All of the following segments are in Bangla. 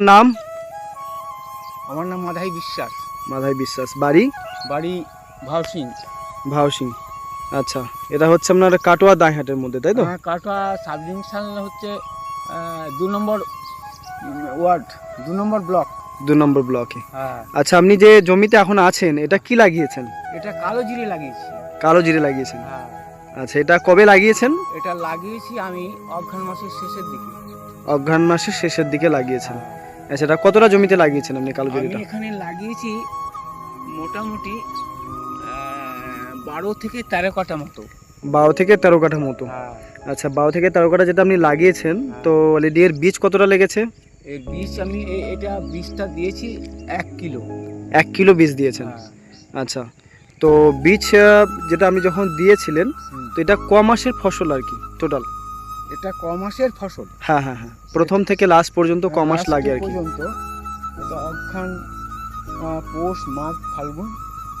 নাম? আমার নাম মাধাই বিশ্বাস। মাধাই বিশ্বাস। বাড়ি? বাড়ি ভাউসিং। ভাও সিং আচ্ছা এটা হচ্ছে আপনার কাটোয়া দাঁহাটের মধ্যে তাই তো? কাটোয়া সাব ডিভিশন হচ্ছে দু নম্বর ওয়ার্ড দু নম্বর ব্লক। দু নম্বর ব্লকে। হ্যাঁ। আচ্ছা আপনি যে জমিতে এখন আছেন এটা কি লাগিয়েছেন? এটা কালো জিরে লাগিয়েছি। কালো জিরে লাগিয়েছেন? হ্যাঁ। আচ্ছা এটা কবে লাগিয়েছেন? এটা লাগিয়েছি আমি অঘ্রাণ মাসের শেষের দিকে। অঘ্রাণ মাসের শেষের দিকে লাগিয়েছেন। আচ্ছা এটা কতটা জমিতে লাগিয়েছেন আপনি কালো আমি জিরেটা? এখানে লাগিয়েছি মোটামুটি বারো থেকে তেরো কাটা মতো। বারো থেকে তেরো কাঠা মতো। হ্যাঁ। আচ্ছা বারো থেকে তেরো কাঠা যেটা আপনি লাগিয়েছেন তো অলরেডি এর বীজ কতটা লেগেছে? এর বীজ আমি এটা বীজটা দিয়েছি এক কিলো। এক কিলো বীজ দিয়েছেন। হ্যাঁ। আচ্ছা তো বীজ যেটা আপনি যখন দিয়েছিলেন তো এটা ক মাসের ফসল আর কি টোটাল? এটা ক মাসের ফসল। হ্যাঁ হ্যাঁ হ্যাঁ। প্রথম থেকে লাস্ট পর্যন্ত ক মাস লাগে আর কি। পর্যন্ত অঘ্রান পৌষ মাঘ ফাল্গুন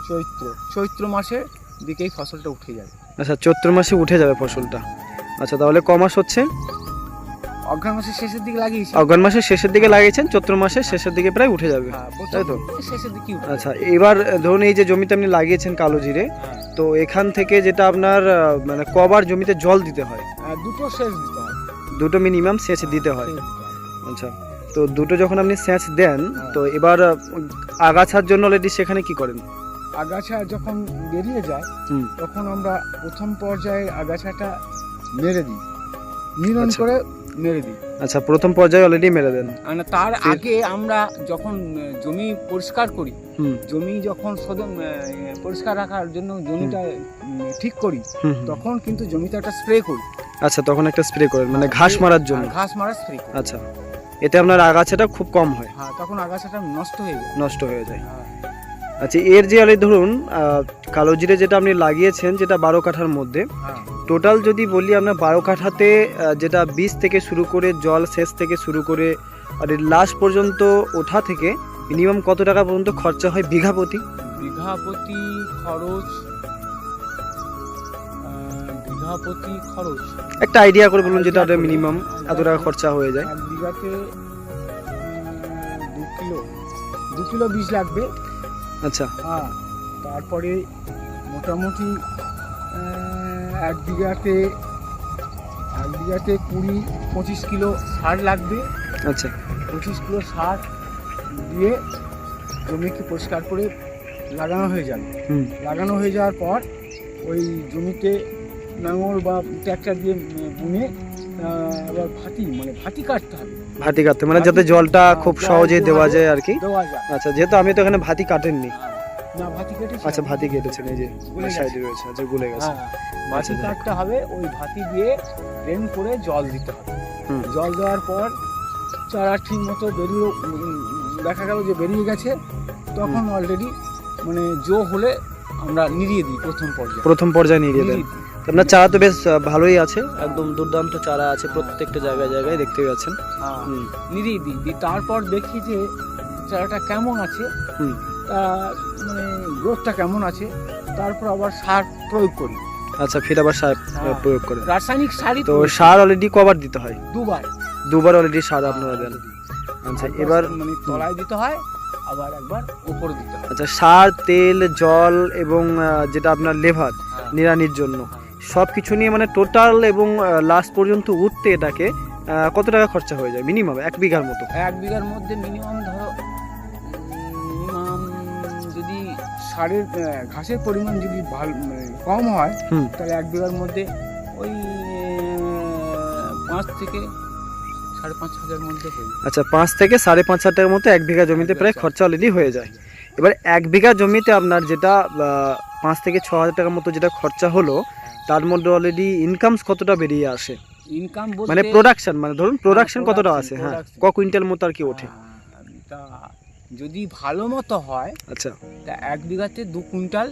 চৈত্র। চৈত্র মাসে দিকেই ফসলটা উঠে যাবে আচ্ছা চৈত্র মাসে উঠে যাবে ফসলটা। আচ্ছা তাহলে ক মাস হচ্ছে? অঘ্রান মাসের শেষের দিকে লাগিয়েছি। অগ্রাণ মাসের শেষের দিকে লাগিয়েছেন চৈত্র মাসের শেষের দিকে প্রায় উঠে যাবে। হ্যাঁ, তাই তো? শেষের দিকে উঠে আচ্ছা এবার ধরুন এই যে জমিতে আপনি লাগিয়েছেন কালো জিরে হ্যাঁ। তো এখান থেকে যেটা আপনার মানে কবার জমিতে জল দিতে হয় দুটো শেষ দিতে হয় দুটো মিনিমাম সেচ দিতে হয়। আচ্ছা তো দুটো যখন আপনি সেচ দেন হ্যাঁ। তো এবার আগাছার জন্য অলরেডি সেখানে কি করেন? আগাছা যখন বেরিয়ে যায় তখন আমরা প্রথম পর্যায়ে আগাছাটা মেরে দিই। নিরন আচ্ছা। করে মেরে দিই। আচ্ছা প্রথম পর্যায়ে অলরেডি মেরে দেন। মানে তার আগে আমরা যখন জমি পরিষ্কার করি জমি যখন সদন পরিষ্কার রাখার জন্য জমিটা ঠিক করি। তখন কিন্তু জমিতে একটা স্প্রে করি। আচ্ছা তখন একটা স্প্রে করেন মানে ঘাস মারার জন্য? হ্যাঁ, ঘাস মারা স্প্রে আচ্ছা এতে আপনার আগাছাটা খুব কম হয়। হ্যাঁ তখন আগাছাটা নষ্ট হয়ে যায়। নষ্ট হয়ে যায়। হ্যাঁ, আচ্ছা এর যে অলরেডি ধরুন কালো জিরে যেটা আপনি লাগিয়েছেন যেটা বারো কাঠার মধ্যে হ্যাঁ। টোটাল যদি বলি আপনার বারো কাঠাতে যেটা বীজ থেকে শুরু করে জল সেচ থেকে শুরু করে আর লাস্ট পর্যন্ত ওঠা থেকে মিনিমাম কত টাকা পর্যন্ত খরচা হয় বিঘা প্রতি? বিঘা প্রতি খরচ প্রতি খরচ। একটা আইডিয়া করে বলুন যেটা মিনিমাম এত টাকা খরচা হয়ে যায়। এক বিঘাতে দু কিলো দু কিলো বীজ লাগবে। আচ্ছা। হ্যাঁ তারপরে মোটামুটি এক বিঘাতে এক বিঘাতে কুড়ি পঁচিশ কিলো সার লাগবে। আচ্ছা। পঁচিশ কিলো সার দিয়ে জমিকে পরিষ্কার করে লাগানো হয়ে যাবে। লাগানো হয়ে যাওয়ার পর ওই জমিতে নাঙল বা ট্র্যাক্টর দিয়ে বুনে আবার ভাতি মানে ভাতি কাটতে হবে। ভাতি কাটতে মানে যাতে জলটা খুব সহজে দেওয়া যায় আর কি। আচ্ছা যেহেতু আমি তো এখানে ভাতি কাটেননি। না ভাতি কেটে আচ্ছা ভাতি কেটেছেন এই যে সাইডে রয়েছে আচ্ছা গুলে গেছে। হ্যাঁ ভাতি আচ্ছা, কাটতে হবে ওই ভাতি দিয়ে ড্রেন করে জল দিতে হবে। জল দেওয়ার পর চারা ঠিক মতো বেরিয়ে দেখা গেল যে বেরিয়ে গেছে তখন অলরেডি মানে জো হলে আমরা নিড়িয়ে দিই প্রথম পর্যায়ে। প্রথম পর্যায়ে নিড়িয়ে দিই। আপনার চারা তো বেশ ভালোই আছে। একদম দুর্দান্ত চারা আছে প্রত্যেকটা জায়গায় জায়গায় দেখতে পাচ্ছেন। হ্যাঁ। দিই দিই তারপর দেখি যে চারাটা কেমন আছে তা মানে গ্রোথটা কেমন আছে তারপর আবার সার প্রয়োগ করি। আচ্ছা ফির আবার সার হ্যাঁ। প্রয়োগ করেন। রাসায়নিক সারই তো সার অলরেডি কবার দিতে হয়? দুবার। দুবার অলরেডি সার আপনারা দেন। আচ্ছা এবার মানে তলায় দিতে হয় আবার একবার উপরে দিতে হয়। আচ্ছা সার তেল জল এবং যেটা আপনার লেভার হ্যাঁ। নিড়ানির জন্য। সব কিছু নিয়ে মানে টোটাল এবং লাস্ট পর্যন্ত উঠতে এটাকে কত টাকা খরচা হয়ে যায়? মিনিমাম এক বিঘার মতো? এক বিঘার মধ্যে মিনিমাম ধরো মিনিমাম যদি সারের ঘাসের পরিমাণ যদি ভালো মানে কম হয় তাহলে এক বিঘার মধ্যে ওই পাঁচ থেকে সাড়ে পাঁচ হাজার মধ্যে আচ্ছা পাঁচ থেকে সাড়ে পাঁচ হাজার টাকার মতো এক বিঘা জমিতে প্রায় খরচা অলরেডি হয়ে যায়। এবার এক বিঘা জমিতে আপনার যেটা পাঁচ থেকে ছ হাজার টাকার মতো যেটা খরচা হলো তার মধ্যে অলরেডি ইনকামস কতটা বেরিয়ে আসে? ইনকাম মানে প্রোডাকশন মানে ধরুন প্রোডাকশন কতটা আছে হ্যাঁ ক কুইন্টাল মতো আর কি ওঠে? তা যদি ভালো মতো হয় আচ্ছা। তা এক বিঘাতে দু কুইন্টাল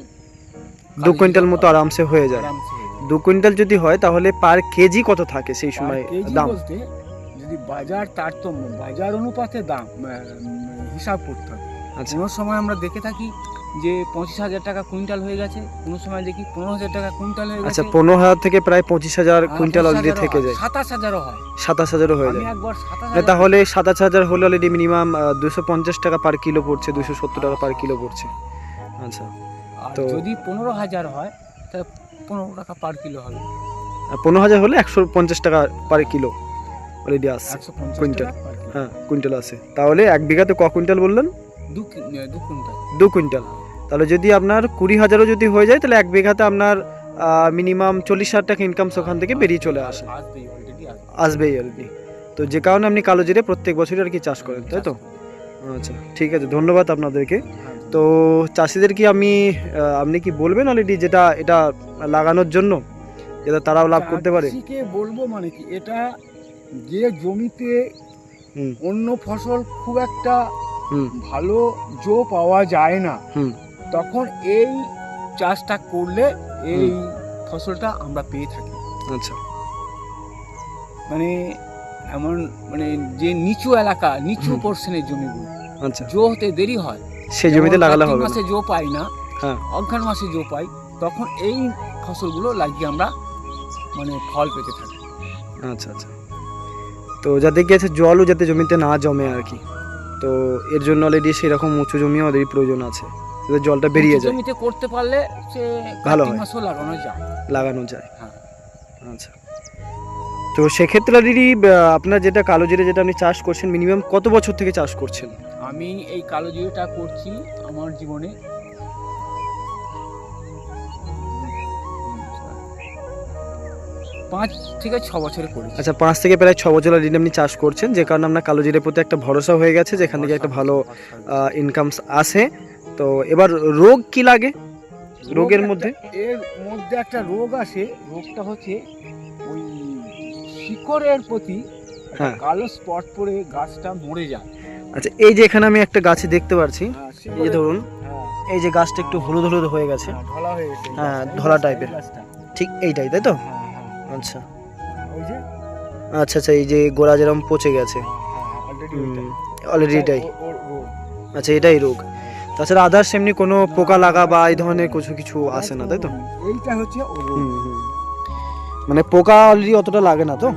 দু কুইন্টাল মতো আরামসে হয়ে যায়। হয়ে দু কুইন্টাল যদি হয় তাহলে পার কেজি কত থাকে সেই সময় দাম? যদি বাজার তারতম্য বাজার অনুপাতে দাম হিসাব করতে হবে আচ্ছা। সময় আমরা দেখে থাকি যে পঁচিশ হাজার টাকা কুইন্টাল হয়ে গেছে কোনো সময় দেখি পনেরো হাজার টাকা কুইন্টাল হয়ে আচ্ছা গেছে। পনেরো হাজার থেকে প্রায় পঁচিশ হাজার কুইন্টাল অলরেডি থেকে যায়। সাতাশ হাজারও হয়। সাতাশ হাজারও হয়ে যায়। একবার সাতাশ মানে তাহলে সাতাশ হাজার হলে অলরেডি মিনিমাম দুশো পঞ্চাশ টাকা পার কিলো পড়ছে দুশো সত্তর টাকা পার কিলো পড়ছে। আচ্ছা তো- যদি পনেরো হাজার হয় তাহলে পনেরো টাকা পার কিলো হবে। আর পনেরো হাজার হলে একশো পঞ্চাশ টাকা পার কিলো অলরেডি আসছে কুইন্টাল। হ্যাঁ কুইন্টাল আছে। তাহলে এক বিঘাতে ক কুইন্টাল বললেন? দু কুইন্টাল। তাহলে যদি আপনার কুড়ি হাজারও যদি হয়ে যায় তাহলে এক বিঘাতে আপনার মিনিমাম চল্লিশ হাজার টাকা ইনকাম ওখান থেকে বেরিয়ে চলে আসে। আসবেই অলরেডি তো যে কারণে আপনি কালো জিরে প্রত্যেক বছরই আর কি চাষ করেন তাই তো? আচ্ছা। ঠিক আছে ধন্যবাদ আপনাদেরকে। তো চাষিদের কি আমি আপনি কি বলবেন অলরেডি যেটা এটা লাগানোর জন্য? যাতে তারাও লাভ করতে পারে? বলব মানে কি এটা যে জমিতে অন্য ফসল খুব একটা ভালো জো পাওয়া যায় না। তখন এই চাষটা করলে এই ফসলটা আমরা পেয়ে থাকি। আচ্ছা। মানে এমন মানে যে নিচু এলাকা নিচু পোর্শনের জমিগুলো আচ্ছা। জো হতে দেরি হয়। সেই জমিতে লাগালে হবে মাসে জো পাই না হ্যাঁ। অঘ্রাণ মাসে জো পাই তখন এই ফসলগুলো লাগিয়ে আমরা মানে ফল পেতে থাকি। আচ্ছা আচ্ছা। তো যাতে কি আছে জলও যাতে জমিতে না জমে আর কি। তো এর জন্য অলরেডি সেরকম উঁচু জমিও অলরেডি প্রয়োজন আছে। যাতে জলটা বেরিয়ে যায়। জমিতে করতে পারলে সে ভালো হয়। লাগানো যায়। লাগানো যায়। হ্যাঁ। আচ্ছা। তো সেক্ষেত্রে দিদি আপনার যেটা কালো জিরে যেটা আপনি চাষ করছেন মিনিমাম কত বছর থেকে চাষ করছেন? আমি এই কালো জিরেটা করছি আমার জীবনে। পাঁচ থেকে ছ বছরে করেছি। আচ্ছা পাঁচ থেকে প্রায় ছ বছর ঋণ আপনি চাষ করছেন যে কারণে আপনার কালো জিরের প্রতি একটা ভরসা হয়ে গেছে যেখান থেকে একটা ভালো ইনকাম আসে। তো এবার রোগ কি লাগে? রোগের মধ্যে? এর মধ্যে একটা রোগ আসে রোগটা হচ্ছে ওই শিকড়ের প্রতি হ্যাঁ। কালো স্পট পড়ে গাছটা মরে যায়। আচ্ছা এই যে এখানে আমি একটা গাছে দেখতে পাচ্ছি হ্যাঁ, এই যে ধরুন হ্যাঁ, এই যে গাছটা একটু হলুদ হলুদ হয়ে গেছে। হ্যাঁ, এই টাইপের। ঠিক এইটাই তাই তো? আচ্ছা ওই যে আচ্ছা আচ্ছা এই যে গোড়া যেরকম পচে গেছে হ্যাঁ, হ্যাঁ। অলরেডি এটাই। আচ্ছা এটাই রোগ তাছাড়া আদার্স এমনি কোনো পোকা লাগা বা এই ধরনের কিছু কিছু আসে না তাই তো এইটা হচ্ছে হুম। মানে পোকা অলরেডি অতটা লাগে না তো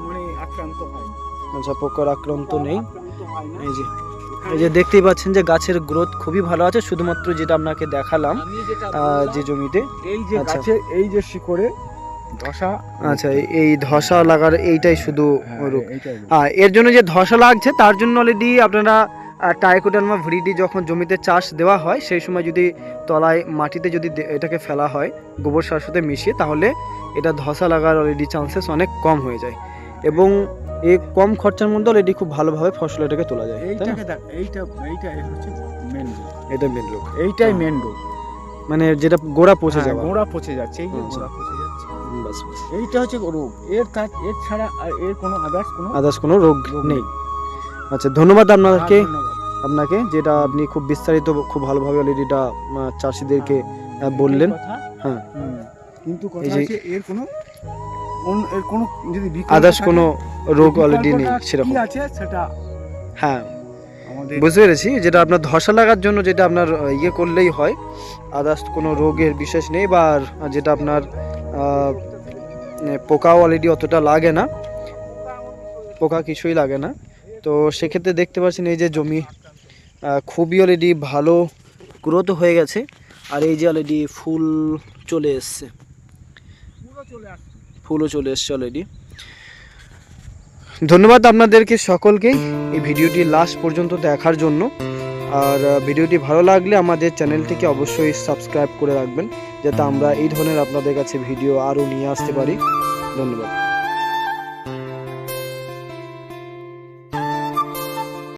মানে হয়। আচ্ছা পোকার আক্রান্ত নেই হয়। এই যে এই যে দেখতেই পাচ্ছেন যে গাছের গ্রোথ খুবই ভালো আছে শুধুমাত্র যেটা আপনাকে দেখালাম যে জমিতে এই যে আচ্ছা। এই যে শিকড়ে ধসা? আচ্ছা এই- ধসা লাগার এইটাই শুধু হ্যাঁ, রোগ হ্যাঁ এর জন্য যে ধসা লাগছে তার জন্য অলরেডি আপনারা টাইকোডার্মা ভ্রিডি যখন জমিতে চাষ দেওয়া হয় সেই সময় যদি তলায় মাটিতে যদি এটাকে ফেলা হয় গোবর সার সাথে মিশিয়ে তাহলে এটা ধসা লাগার অলরেডি চান্সেস অনেক কম হয়ে যায়। এবং এই কম খরচার মধ্যে অলরেডি খুব ভালোভাবে ফসল এটাকে তোলা যায় এইটা এইটা হচ্ছে মেন রোগ এটা মেন রোগ এইটাই মেন রোগ মানে যেটা গোড়া পচে হ্যাঁ, যাওয়া। গোড়া পচে যাচ্ছে এই। গোড়া পচে যাচ্ছে। হুম, বাস বাস। এইটা হচ্ছে রোগ। এর কাজ এর ছাড়া আর এর কোনো আদার্স কোনো আদার্স কোনো রোগ নেই। আচ্ছা ধন্যবাদ আপনাকে। হ্যাঁ, আপনাকে যেটা আপনি খুব বিস্তারিত খুব ভালোভাবে অলরেডি এটা চাষিদেরকে হ্যাঁ, বললেন। হ্যাঁ। কিন্তু কথা হচ্ছে এর কোনো এর কোনো যদি আদার্স কোনো রোগ অলরেডি নেই সেরকম। আছে সেটা হ্যাঁ। বুঝতে পেরেছি যেটা আপনার ধসা লাগার জন্য যেটা আপনার ইয়ে করলেই হয়। আদার্স কোনো রোগের বিশেষ নেই বা যেটা আপনার পোকাও অলরেডি অতটা লাগে না। পোকা কিছুই লাগে না। তো সেক্ষেত্রে দেখতে পাচ্ছেন এই যে জমি খুবই অলরেডি ভালো গ্রোথ হয়ে গেছে। আর এই যে অলরেডি ফুল চলে এসছে। ফুলও চলে এসছে অলরেডি ধন্যবাদ আপনাদেরকে সকলকেই এই ভিডিওটি লাস্ট পর্যন্ত দেখার জন্য। আর ভিডিওটি ভালো লাগলে আমাদের চ্যানেলটিকে অবশ্যই সাবস্ক্রাইব করে রাখবেন, যাতে আমরা এই ধরনের আপনাদের কাছে ভিডিও আরও নিয়ে আসতে পারি। ধন্যবাদ।